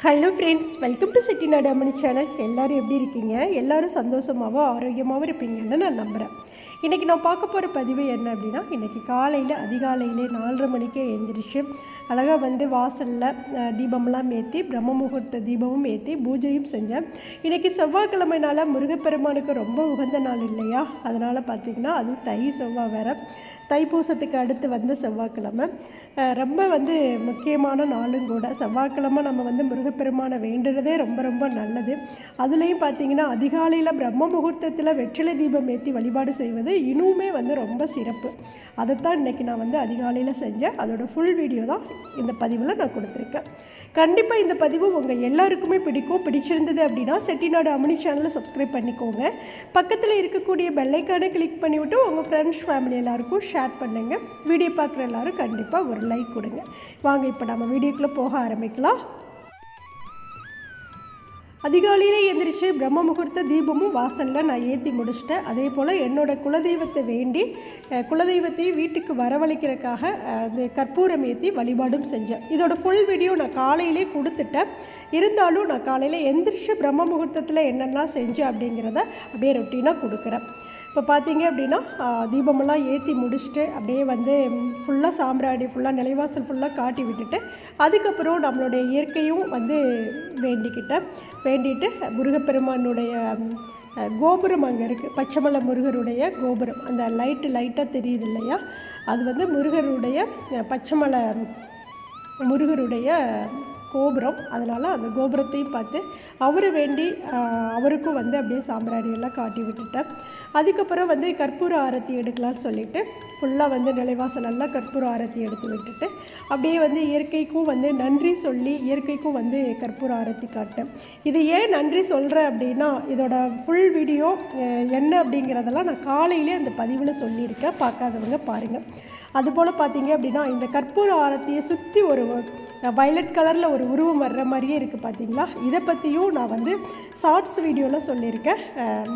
Hello friends welcome to Chettinad Ammani channel எல்லோரும் எப்படி இருக்கீங்க? எல்லாரும் சந்தோஷமாகவும் ஆரோக்கியமாகவும் இருப்பீங்கன்னு நான் நம்புகிறேன் இன்றைக்கி நான் பார்க்க போகிற பதிவு என்ன அப்படின்னா இன்றைக்கி காலையில் அதிகாலையிலே நாலரை மணிக்கே எழுந்திரிச்சு அழகாக வந்து வாசலில் தீபம்லாம் ஏற்றி பிரம்ம முகூர்த்த தீபமும் ஏற்றி பூஜையும் செஞ்சேன். இன்றைக்கி செவ்வாய்க்கிழமைனால முருகப்பெருமானுக்கு ரொம்ப உகந்த நாள் இல்லையா? அதனால் பார்த்திங்கன்னா அதுவும் தை செவ்வாய் வேறு. தைப்பூசத்துக்கு அடுத்து வந்த செவ்வாய்க்கிழமை. ரொம்ப வந்து முக்கியமான நாளும் கூட. செவ்வாய்க்கிழமை நம்ம வந்து முருகப்பெருமானை வேண்டுறதே ரொம்ப ரொம்ப நல்லது. அதுலேயும் பார்த்தீங்கன்னா அதிகாலையில் பிரம்ம முகூர்த்தத்தில் வெற்றிலை தீபம் ஏற்றி வழிபாடு செய்வது இன்னுமே வந்து ரொம்ப சிறப்பு. அதைத்தான் இன்றைக்கி நான் வந்து அதிகாலையில் செஞ்சேன். அதோட ஃபுல் வீடியோ தான் இந்த பதிவில் நான் கொடுத்துருக்கேன். கண்டிப்பாக இந்த பதிவு உங்கள் எல்லாருக்குமே பிடிக்கும். பிடிச்சிருந்தது அப்படின்னா செட்டிநாடு அமினி சேனலை சப்ஸ்கிரைப் பண்ணிக்கோங்க. பக்கத்தில் இருக்கக்கூடிய பெல்லைக்கானை கிளிக் பண்ணிவிட்டு உங்கள் ஃப்ரெண்ட்ஸ் ஃபேமிலி எல்லாருக்கும் ஷேர் பண்ணுங்கள் வீடியோ பார்க்குற எல்லாரும் கண்டிப்பாக ஒரு லைக் கொடுங்க. வாங்க இப்போ நம்ம வீடியோக்குள்ளே போக ஆரம்பிக்கலாம். அதிகாலையிலே எந்திரிச்சு பிரம்ம முகூர்த்த தீபமும் வாசலில் நான் ஏற்றி முடிச்சிட்டேன். அதே போல் என்னோட குலதெய்வத்தை வேண்டி குலதெய்வத்தையும் வீட்டுக்கு வரவழைக்கிறதுக்காக அந்த கற்பூரம் ஏற்றி வழிபாடும் செஞ்சேன். இதோட ஃபுல் வீடியோ நான் காலையிலே கொடுத்துட்டேன். இருந்தாலும் நான் காலையில் எந்திரிச்சு பிரம்ம முகூர்த்தத்தில் என்னென்னலாம் செஞ்சேன் அப்படிங்கிறத அப்படியே ரொட்டீனாக கொடுக்குறேன். இப்போ பார்த்தீங்க அப்படின்னா தீபமெல்லாம் ஏற்றி முடிச்சுட்டு அப்படியே வந்து ஃபுல்லாக சாம்பிராணி ஃபுல்லாக நிலைவாசல் ஃபுல்லாக காட்டி விட்டுட்டு அதுக்கப்புறம் நம்மளுடைய இயற்கையும் வந்து வேண்டிக்கிட்டேன் வேண்டிட்டு முருகப்பெருமானுடைய கோபுரம் அங்கே இருக்குது பச்சைமலை முருகருடைய கோபுரம். அந்த லைட்டு லைட்டாக தெரியுது இல்லையா? அது வந்து முருகருடைய பச்சைமலை முருகருடைய கோபுரம். அதனால் அந்த கோபுரத்தையும் பார்த்து அவர் வேண்டி அவருக்கும் வந்து அப்படியே சாம்பிராணியெல்லாம் காட்டி விட்டுட்டேன் அதுக்கப்புறம் வந்து கற்பூர ஆரத்தி எடுக்கலாம்னு சொல்லிட்டு ஃபுல்லாக வந்து நிலைவாசலெல்லாம் கற்பூர ஆரத்தி எடுத்து விட்டுட்டு அப்படியே வந்து இயற்கைக்கும் வந்து நன்றி சொல்லி இயற்கைக்கும் வந்து கற்பூர ஆரத்தி காட்டேன். இது ஏன் நன்றி சொல்கிறேன் அப்படின்னா இதோட ஃபுல் வீடியோ என்ன அப்படிங்கிறதெல்லாம் நான் காலையிலே அந்த பதிவில் சொல்லியிருக்கேன். பார்க்காதவங்க பாருங்கள் அதுபோல் பார்த்தீங்க அப்படின்னா இந்த கற்பூர ஆரத்தியை சுற்றி ஒரு வயலட் கலரில் ஒரு உருவம் வர்ற மாதிரியே இருக்குது பார்த்தீங்களா? இதை பற்றியும் நான் வந்து ஷார்ட்ஸ் வீடியோவில் சொல்லியிருக்கேன்.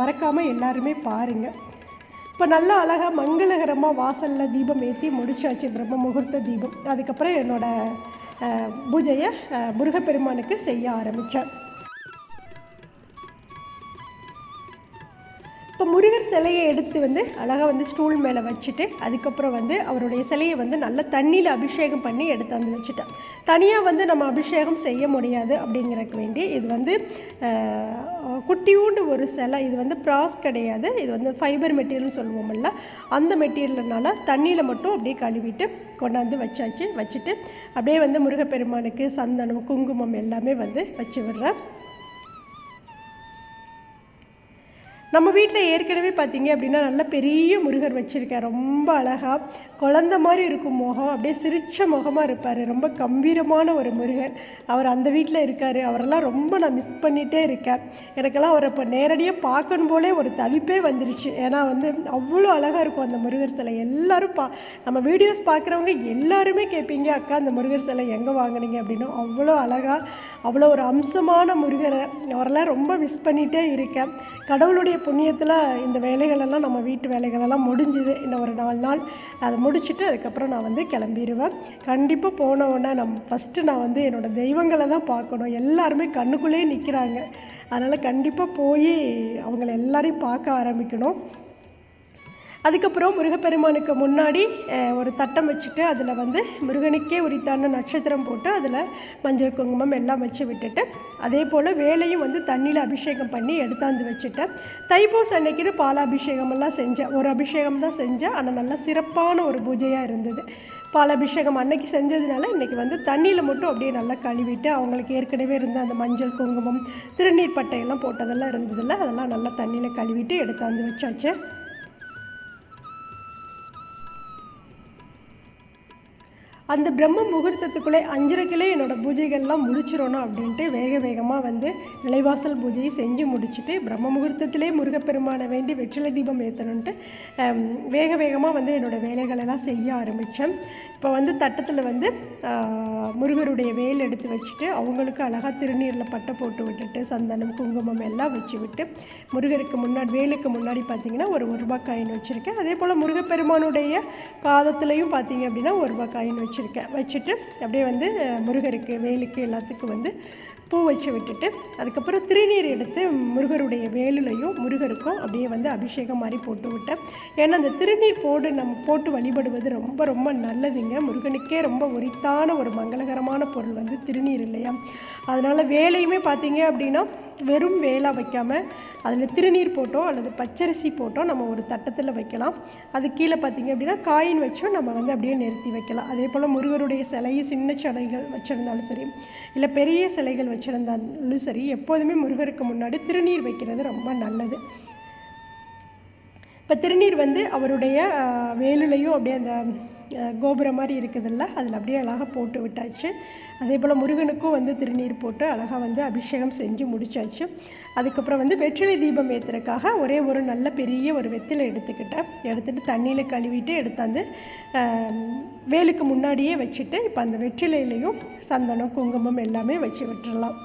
மறக்காமல் எல்லாருமே பாருங்கள் இப்போ நல்லா அழகாக மங்களகரமாக வாசலில் தீபம் ஏற்றி முடிச்சாச்சு பிரம்ம முகூர்த்த தீபம். அதுக்கப்புறம் என்னோடய பூஜையை முருகப்பெருமானுக்கு செய்ய ஆரம்பித்தேன் இப்போ முருகர் சிலையை எடுத்து வந்து அழகாக வந்து ஸ்டூல் மேலே வச்சுட்டு அதுக்கப்புறம் வந்து அவருடைய சிலையை வந்து நல்ல தண்ணியில் அபிஷேகம் பண்ணி எடுத்து வந்து வச்சுட்டேன் தனியாக வந்து நம்ம அபிஷேகம் செய்ய முடியாது அப்படிங்கிறதுக்கு வேண்டி இது வந்து குட்டியூண்டு ஒரு சிலை. இது வந்து ப்ராஸ் கிடையாது. இது வந்து ஃபைபர் மெட்டீரியல்னு சொல்லுவோம்ல அந்த மெட்டீரியல்னால தண்ணியில் மட்டும் அப்படியே கழுவிட்டு கொண்டாந்து வச்சாச்சு. வச்சுட்டு அப்படியே வந்து முருகப்பெருமானுக்கு சந்தனம் குங்குமம் எல்லாமே வந்து வச்சு விடுறேன் நம்ம வீட்டில் ஏற்கனவே பார்த்தீங்க அப்படின்னா நல்ல பெரிய முருகர் வச்சுருக்கேன் ரொம்ப அழகாக குழந்த மாதிரி இருக்கும் முகம் அப்படியே சிரிச்ச முகமாக இருப்பார். ரொம்ப கம்பீரமான ஒரு முருகர். அவர் அந்த வீட்டில் இருக்கார். அவரெல்லாம் ரொம்ப நான் மிஸ் பண்ணிகிட்டே இருக்கேன். எனக்கெல்லாம் அவரை இப்போ நேரடியாக பார்க்கணும் போலே ஒரு தவிப்பே வந்துருச்சு. ஏன்னா வந்து அவ்வளோ அழகாக இருக்கும் அந்த முருகர் சிலை. எல்லாரும் பா நம்ம வீடியோஸ் பார்க்குறவங்க எல்லாருமே கேட்பீங்க அக்கா அந்த முருகர் சிலை எங்கே வாங்குனீங்க? அப்படின்னு. அவ்வளோ அழகாக அவ்வளோ ஒரு அம்சமான முருகரை அவரெல்லாம் ரொம்ப மிஸ் பண்ணிகிட்டே இருக்கேன். கடவுளுடைய புண்ணியத்தில் இந்த வேலைகளெல்லாம் நம்ம வீட்டு வேலைகளெல்லாம் முடிஞ்சுது. இன்னும் ஒரு நாலு நாள் அதை முடிச்சுட்டு அதுக்கப்புறம் நான் வந்து கிளம்பிடுவேன் கண்டிப்பாக போன உடனே நம் ஃபஸ்ட்டு நான் வந்து என்னோடய தெய்வங்களை தான் பார்க்கணும். எல்லாருமே கண்ணுக்குள்ளேயே நிற்கிறாங்க அதனால் கண்டிப்பாக போய் அவங்கள எல்லாரையும் பார்க்க ஆரம்பிக்கணும். அதுக்கப்புறம் முருகப்பெருமானுக்கு முன்னாடி ஒரு தட்டம் வச்சுட்டு அதில் வந்து முருகனுக்கே உரித்தான நட்சத்திரம் போட்டு அதில் மஞ்சள் குங்குமம் எல்லாம் வச்சு விட்டுட்டு அதே போல் வேலையும் வந்து தண்ணியில் அபிஷேகம் பண்ணி எடுத்தாந்து வச்சுட்டேன் தைப்பூச அன்னைக்கு பாலாபிஷேகமெல்லாம் செஞ்சேன் ஒரு அபிஷேகம் தான் செஞ்சேன் ஆனால் நல்லா சிறப்பான ஒரு பூஜையாக இருந்தது. பாலாபிஷேகம் அன்னைக்கு செஞ்சதுனால இன்றைக்கி வந்து தண்ணியில் மட்டும் அப்படியே நல்லா கழுவிட்டு அவங்களுக்கு ஏற்கனவே இருந்த அந்த மஞ்சள் குங்குமம் திருநீர் பட்டையெல்லாம் போட்டதெல்லாம் இருந்ததில்ல அதெல்லாம் நல்லா தண்ணியில் கழுவிட்டு எடுத்தாந்து வச்சாச்சு. அந்த பிரம்ம முகூர்த்தத்துக்குள்ளே அஞ்சரைக்கிலே என்னோடய பூஜைகள்லாம் முடிச்சிடணும் அப்படின்ட்டு வேக வேகமாக வந்து நிலைவாசல் பூஜையை செஞ்சு முடிச்சுட்டு பிரம்ம முகூர்த்தத்திலே முருகப்பெருமானை வேண்டி வெற்றிலை தீபம் ஏற்றணுன்ட்டு வேக வேகமாக வந்து என்னோடய வேலைகளெல்லாம் செய்ய ஆரம்பித்தேன் இப்போ வந்து தட்டத்தில் வந்து முருகருடைய வேல் எடுத்து வச்சுட்டு அவங்களுக்கு அழகாக திருநீரில் பட்டை போட்டு விட்டுட்டு சந்தனம் குங்குமம் எல்லாம் வச்சு விட்டு முருகருக்கு முன்னாடி வேலுக்கு முன்னாடி பார்த்தீங்கன்னா ஒரு ஒரு ரூபாய் காயின் வச்சுருக்கேன். அதே போல் முருகப்பெருமானுடைய பாதத்துலேயும் பார்த்தீங்க அப்படின்னா ஒரு ரூபாய் காயின் வச்சுருக்கேன். வச்சுட்டு அப்படியே வந்து முருகருக்கு வேலுக்கு எல்லாத்துக்கும் வந்து பூ வச்சு விட்டுட்டு அதுக்கப்புறம் திருநீர் எடுத்து முருகருடைய வேலுலையும் முருகருக்கும் அப்படியே வந்து அபிஷேகம் மாதிரி போட்டு விட்டேன். ஏன்னா அந்த திருநீர் போடு நம்ம போட்டு வழிபடுவது ரொம்ப ரொம்ப நல்லதுங்க. முருகனுக்கே ரொம்ப உரித்தான ஒரு மங்களகரமான பொருள் வந்து திருநீர் இல்லையா? அதனால் வேலையுமே பார்த்தீங்க அப்படின்னா வெறும் வேலா வைக்காமல் அதில் திருநீர் போட்டோ அல்லது பச்சரிசி போட்டோ நம்ம ஒரு தட்டத்தில் வைக்கலாம். அது கீழே பார்த்தீங்க அப்படின்னா காயின் வச்சும் நம்ம வந்து அப்படியே நிறுத்தி வைக்கலாம். அதே போல் முருகருடைய சிலையை சின்ன சிலைகள் வச்சுருந்தாலும் சரி இல்லை பெரிய சிலைகள் வச்சுருந்தாலும் சரி எப்போதுமே முருகருக்கு முன்னாடி திருநீர் வைக்கிறது ரொம்ப நல்லது. இப்போ திருநீர் வந்து அவருடைய வேலுலையும் அப்படியே அந்த கோபுரம் மாதிரி இருக்குதுல்ல அதில் அப்படியே அழகாக போட்டு விட்டாச்சு. அதே போல் முருகனுக்கும் வந்து திருநீர் போட்டு அழகாக வந்து அபிஷேகம் செஞ்சு முடிச்சாச்சு. அதுக்கப்புறம் வந்து வெற்றிலை தீபம் ஏற்றுறதுக்காக ஒரே ஒரு நல்ல பெரிய ஒரு வெத்திலை எடுத்துக்கிட்டேன். எடுத்துகிட்டு தண்ணியில் கழுவிட்டு எடுத்தாந்து வேலுக்கு முன்னாடியே வச்சுட்டு இப்போ அந்த வெற்றிலையிலையும் சந்தனம் குங்குமம் எல்லாமே வச்சு விட்டுறலாம்.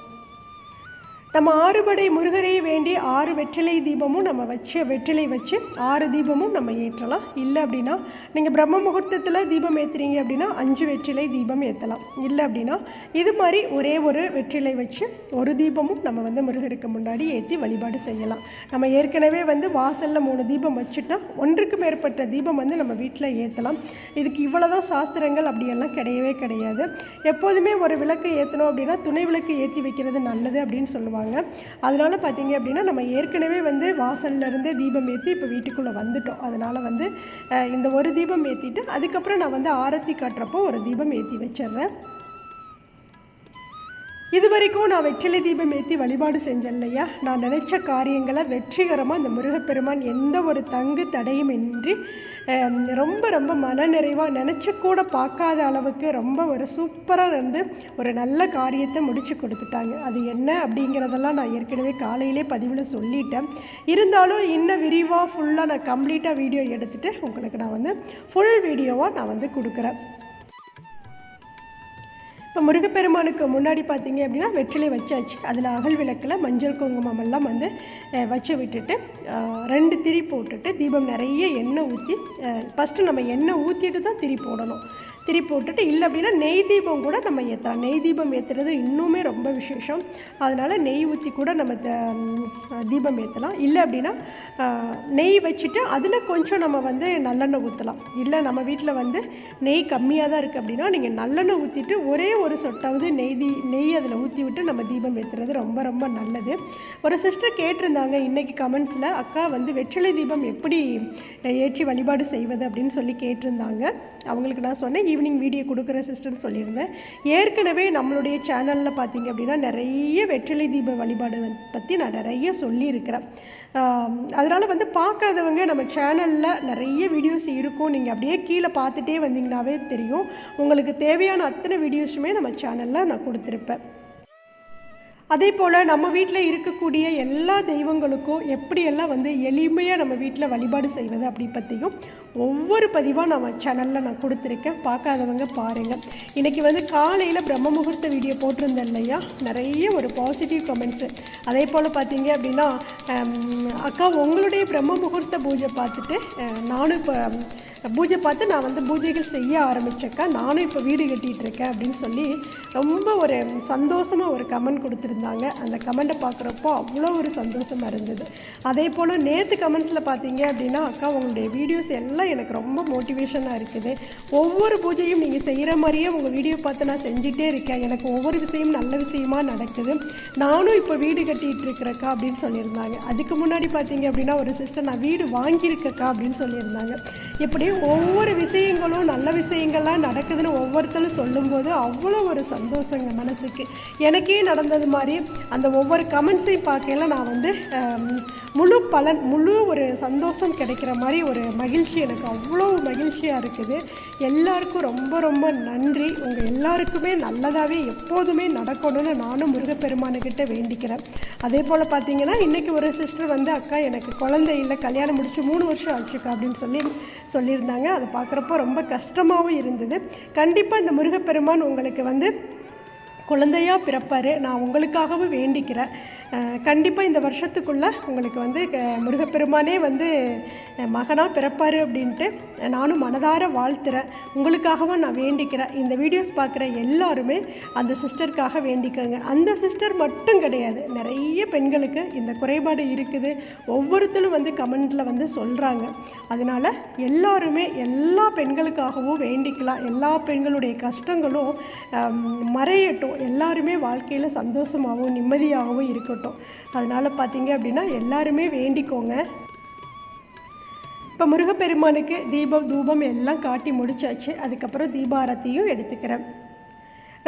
நம்ம ஆறுபடை முருகரை வேண்டி ஆறு வெற்றிலை தீபமும் நம்ம வச்சு வெற்றிலை வச்சு ஆறு தீபமும் நம்ம ஏற்றலாம். இல்லை அப்படின்னா நீங்கள் பிரம்ம முகூர்த்தத்தில் தீபம் ஏற்றுறீங்க அப்படின்னா அஞ்சு வெற்றிலை தீபம் ஏற்றலாம் இல்லை அப்படின்னா இது மாதிரி ஒரே ஒரு வெற்றிலை வச்சு ஒரு தீபமும் நம்ம வந்து முருகருக்கு முன்னாடி ஏற்றி வழிபாடு செய்யலாம். நம்ம ஏற்கனவே வந்து வாசலில் மூணு தீபம் வச்சுட்டா ஒன்றுக்கு மேற்பட்ட தீபம் வந்து நம்ம வீட்டில் ஏற்றலாம் இதுக்கு இவ்வளோதான் சாஸ்திரங்கள் அப்படியெல்லாம் கிடையவே கிடையாது. எப்போதுமே ஒரு விளக்கு ஏற்றணும் அப்படின்னா துணை விளக்கு ஏற்றி வைக்கிறது நல்லது அப்படின்னு சொல்லுவாங்க. அதனால பார்த்தீங்க அப்படின்னா நம்ம ஏற்கனவே வந்து வாசல்ல இருந்தே தீபம் ஏற்றி இப்போ வீட்டுக்குள்ளே வந்துட்டோம். அதனால் வந்து இந்த ஒரு தீபம் ஏற்றிட்டு அதுக்கப்புறம் நான் வந்து ஆரத்தி காட்டுறப்போ ஒரு தீபம் ஏற்றி வச்சிடுறேன் இது வரைக்கும் நான் வெற்றிலை தீபம் ஏற்றி வழிபாடு செஞ்சேன் இல்லையா? நான் நினைச்ச காரியங்களை வெற்றிகரமாக இந்த முருகப்பெருமான் எந்த ஒரு தங்கு தடையும் இன்றி ரொம்ப ரொம்ப மனநிறைவாக நினச்சி கூட பார்க்காத அளவுக்கு ரொம்ப ஒரு சூப்பராக இருந்து ஒரு நல்ல காரியத்தை முடிச்சு கொடுத்துட்டாங்க. அது என்ன அப்படிங்கிறதெல்லாம் நான் ஏற்கனவே காலையிலே பதிவில் சொல்லிட்டேன். இருந்தாலும் இன்னும் விரிவாக ஃபுல்லாக நான் கம்ப்ளீட்டாக வீடியோ எடுத்துகிட்டு உங்களுக்கு நான் வந்து ஃபுல் வீடியோவாக நான் வந்து கொடுக்குறேன். இப்போ முருகப்பெருமானுக்கு முன்னாடி பார்த்தீங்க அப்படின்னா வெற்றிலை வச்சாச்சு. அதில் அகல் விளக்கில் மஞ்சள் குங்குமம் எல்லாம் வந்து வச்சு விட்டுட்டு ரெண்டு திரி போட்டுட்டு தீபம் நிறைய எண்ணெய் ஊற்றி ஃபஸ்ட்டு நம்ம எண்ணெய் ஊற்றிட்டு தான் திரி போடணும். திரி போட்டுட்டு இல்லை அப்படின்னா நெய் தீபம் கூட நம்ம ஏற்றலாம் நெய் தீபம் ஏற்றுறது இன்னுமே ரொம்ப விசேஷம். அதனால் நெய் ஊற்றி கூட நம்ம த- தீபம் ஏற்றலாம் இல்லை அப்படின்னா நெய் வச்சுட்டு அதில் கொஞ்சம் நம்ம வந்து நல்லெண்ணெய் ஊற்றலாம் இல்லை நம்ம வீட்டில் வந்து நெய் கம்மியாக தான் இருக்குது அப்படின்னா நீங்கள் நல்லெண்ணெய் ஊற்றிட்டு ஒரே ஒரு சொட்டாவது நெய் தீ நெய் அதில் ஊற்றி விட்டு நம்ம தீபம் ஏற்றுறது ரொம்ப ரொம்ப நல்லது. ஒரு சிஸ்டர் கேட்டிருந்தாங்க இன்றைக்கி கமெண்ட்ஸில் அக்கா வந்து வெற்றிலை தீபம் எப்படி ஏற்றி வழிபாடு செய்வது? அப்படின்னு சொல்லி கேட்டிருந்தாங்க. அவங்களுக்கு நான் சொன்னேன் ஈவினிங் வீடியோ கொடுக்குற சிஸ்டர்னு சொல்லியிருந்தேன். ஏற்கனவே நம்மளுடைய சேனலில் பார்த்தீங்க அப்படின்னா நிறைய வெற்றிலை தீப வழிபாடு பற்றி நான் நிறைய சொல்லியிருக்கிறேன். அதனால் வந்து பார்க்காதவங்க நம்ம சேனலில் நிறைய வீடியோஸ் இருக்கும். நீங்கள் அப்படியே கீழே பார்த்துட்டே வந்தீங்கன்னாவே தெரியும். உங்களுக்கு தேவையான அத்தனை வீடியோஸுமே நம்ம சேனலில் நான் கொடுத்துருப்பேன். அதே போல் நம்ம வீட்டில் இருக்கக்கூடிய எல்லா தெய்வங்களுக்கும் எப்படியெல்லாம் வந்து எளிமையாக நம்ம வீட்டில் வழிபாடு செய்வது அப்படி பற்றியும் ஒவ்வொரு பதிவாக நம்ம சேனலில் நான் கொடுத்துருக்கேன். பார்க்காதவங்க பாருங்கள் இன்றைக்கி வந்து காலையில் பிரம்ம முகூர்த்த வீடியோ போட்டிருந்தேன் இல்லையா? நிறைய ஒரு பாசிட்டிவ் கமெண்ட்ஸு அதே போல் பார்த்தீங்க அப்படின்னா அக்கா உங்களுடைய பிரம்ம முகூர்த்த பூஜை பார்த்துட்டு நானும் இப்போ பூஜை பார்த்து நான் வந்து பூஜைகள் செய்ய ஆரம்பித்தேக்கா நானும் இப்போ வீடு கட்டிகிட்டு இருக்கேன் அப்படின்னு சொல்லி ரொம்ப ஒரு சந்தோஷமாக ஒரு கமெண்ட் கொடுத்துருந்தாங்க. அந்த கமெண்ட்டை பார்க்குறப்போ அவ்வளோ ஒரு சந்தோஷமாக இருந்தது. அதே போல் நேற்று கமெண்ட்ஸில் பார்த்தீங்க அப்படின்னா அக்கா உங்களுடைய வீடியோஸ் எல்லாம் எனக்கு ரொம்ப மோட்டிவேஷனாக இருக்குது. ஒவ்வொரு பூஜையும் நீங்கள் செய்கிற மாதிரியே உங்கள் வீடியோ பார்த்து நான் செஞ்சுட்டே இருக்கேன். எனக்கு ஒவ்வொரு விஷயம் நல்ல விஷயமா நடக்குது. நானும் இப்போ வீடு கட்டிகிட்டு இருக்கிறக்கா அப்படின்னு சொல்லியிருந்தாங்க. அதுக்கு முன்னாடி பார்த்தீங்க அப்படின்னா ஒரு சிஸ்டர் நான் வீடு வாங்கியிருக்கக்கா அப்படின்னு சொல்லியிருந்தாங்க. இப்படி ஒவ்வொரு விஷயங்களும் நல்ல விஷயங்கள்லாம் நடக்குதுன்னு ஒவ்வொருத்தரும் சொல்லும்போது அவ்வளோ ஒரு சந்தோஷங்க மனசுக்கு. எனக்கே நடந்தது மாதிரி அந்த ஒவ்வொரு கமெண்ட்ஸையும் பார்க்கையில நான் வந்து முழு பலன் முழு ஒரு சந்தோஷம் கிடைக்கிற மாதிரி ஒரு மகிழ்ச்சி எனக்கு அவ்வளோ மகிழ்ச்சியாக இருக்குது. எல்லாருக்கும் ரொம்ப ரொம்ப நன்றி. உங்கள் எல்லாருக்குமே நல்லதாகவே எப்போதுமே நடக்கணும்னு நானும் முருகப்பெருமானுக்கிட்ட வேண்டிக்கிறேன். அதே போல் பார்த்தீங்கன்னா இன்றைக்கி ஒரு சிஸ்டர் வந்து அக்கா எனக்கு குழந்தை இல்லை கல்யாணம் முடிச்சு மூணு வருஷம் ஆச்சுக்கா அப்படின்னு சொல்லி சொல்லியிருந்தாங்க. அதை பார்க்குறப்போ ரொம்ப கஷ்டமாகவும் இருந்தது. கண்டிப்பாக இந்த முருகப்பெருமான் உங்களுக்கு வந்து குழந்தையாக பிறப்பார். நான் உங்களுக்காகவும் வேண்டிக்கிறேன். கண்டிப்பாக இந்த வருஷத்துக்குள்ளே உங்களுக்கு வந்து க- முருகப்பெருமானே வந்து மகனாக பிறப்பார் அப்படின்ட்டு நானும் மனதார வாழ்த்துறேன். உங்களுக்காகவும் நான் வேண்டிக்கிறேன். இந்த வீடியோஸ் பார்க்குற எல்லாருமே அந்த சிஸ்டருக்காக வேண்டிக்கோங்க. அந்த சிஸ்டர் மட்டும் கிடையாது. நிறைய பெண்களுக்கு இந்த குறைபாடு இருக்குது. ஒவ்வொருத்தரும் வந்து கமெண்ட்டில் வந்து சொல்கிறாங்க அதனால் எல்லாருமே எல்லா பெண்களுக்காகவும் வேண்டிக்கலாம். எல்லா பெண்களுடைய கஷ்டங்களும் மறையட்டும். எல்லாருமே வாழ்க்கையில் சந்தோஷமாகவும் நிம்மதியாகவும் இருக்கட்டும். அதனால் பார்த்தீங்க அப்படின்னா எல்லாருமே வேண்டிக்கோங்க. இப்போ முருகப்பெருமானுக்கு தீபம் தூபம் எல்லாம் காட்டி முடிச்சாச்சு. அதுக்கப்புறம் தீபாரத்தியும் எடுத்துக்கிறேன்.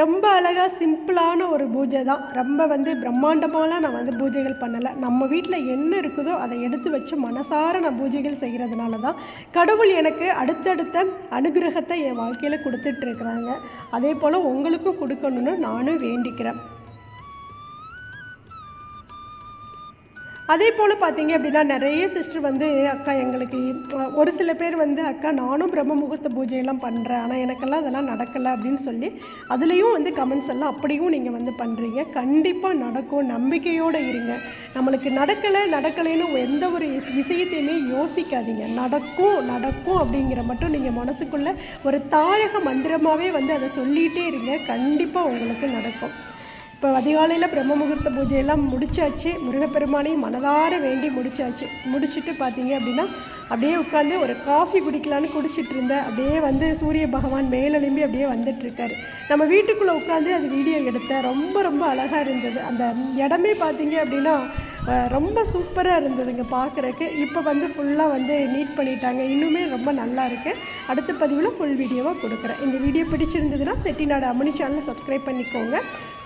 ரொம்ப அழகாக சிம்பிளான ஒரு பூஜை தான். ரொம்ப வந்து பிரம்மாண்டமாலாம் நான் வந்து பூஜைகள் பண்ணலை. நம்ம வீட்டில் என்ன இருக்குதோ அதை எடுத்து வச்சு மனசார நான் பூஜைகள் செய்கிறதுனால தான் கடவுள் எனக்கு அடுத்தடுத்த அனுகிரகத்தை என் வாழ்க்கையில் கொடுத்துட்ருக்குறாங்க அதே போல் உங்களுக்கும் கொடுக்கணும்னு நானும் வேண்டிக்கிறேன். அதே போல் பார்த்தீங்க அப்படின்னா நிறைய சிஸ்டர் வந்து அக்கா எங்களுக்கு ஒரு சில பேர் வந்து அக்கா நானும் பிரம்ம முகூர்த்த பூஜையெல்லாம் பண்ணுறேன் ஆனால் எனக்கெல்லாம் அதெல்லாம் நடக்கலை அப்படின்னு சொல்லி அதுலேயும் வந்து கமெண்ட்ஸ் எல்லாம் அப்படியும் நீங்கள் வந்து பண்ணுறீங்க கண்டிப்பாக நடக்கும். நம்பிக்கையோடு இருங்க. நம்மளுக்கு நடக்கலை நடக்கலைன்னு எந்த ஒரு விஷயத்தையுமே யோசிக்காதீங்க. நடக்கும் நடக்கும் அப்படிங்கிற மட்டும் நீங்கள் மனசுக்குள்ளே ஒரு தாரக மந்திரமாகவே வந்து அதை சொல்லிகிட்டே இருங்க. கண்டிப்பாக உங்களுக்கு நடக்கும். இப்போ அதிகாலையில் பிரம்ம முகூர்த்த பூஜையெல்லாம் முடிச்சாச்சு. முருகப்பெருமானையும் மனதார வேண்டி முடிச்சாச்சு. முடிச்சுட்டு பார்த்தீங்க அப்படின்னா அப்படியே உட்காந்து ஒரு காஃபி குடிக்கலான்னு குடிச்சிட்டு இருந்தேன். அப்படியே வந்து சூரிய பகவான் மேலெலும்பி அப்படியே வந்துட்டுருக்காரு. நம்ம வீட்டுக்குள்ளே உட்காந்து அது வீடியோ எடுத்தேன். ரொம்ப ரொம்ப அழகாக இருந்தது. அந்த இடமே பார்த்தீங்க அப்படின்னா ரொம்ப சூப்பராக இருந்ததுங்க பார்க்குறக்கு. இப்போ வந்து ஃபுல்லாக வந்து நீட் பண்ணிட்டாங்க. இன்னுமே ரொம்ப நல்லா இருக்குது அடுத்த பதிவில் ஃபுல் வீடியோவாக கொடுக்குறேன். இந்த வீடியோ பிடிச்சிருந்ததுன்னா செட்டிநாடு அம்மனி சேனலை சப்ஸ்கிரைப் பண்ணிக்கோங்க.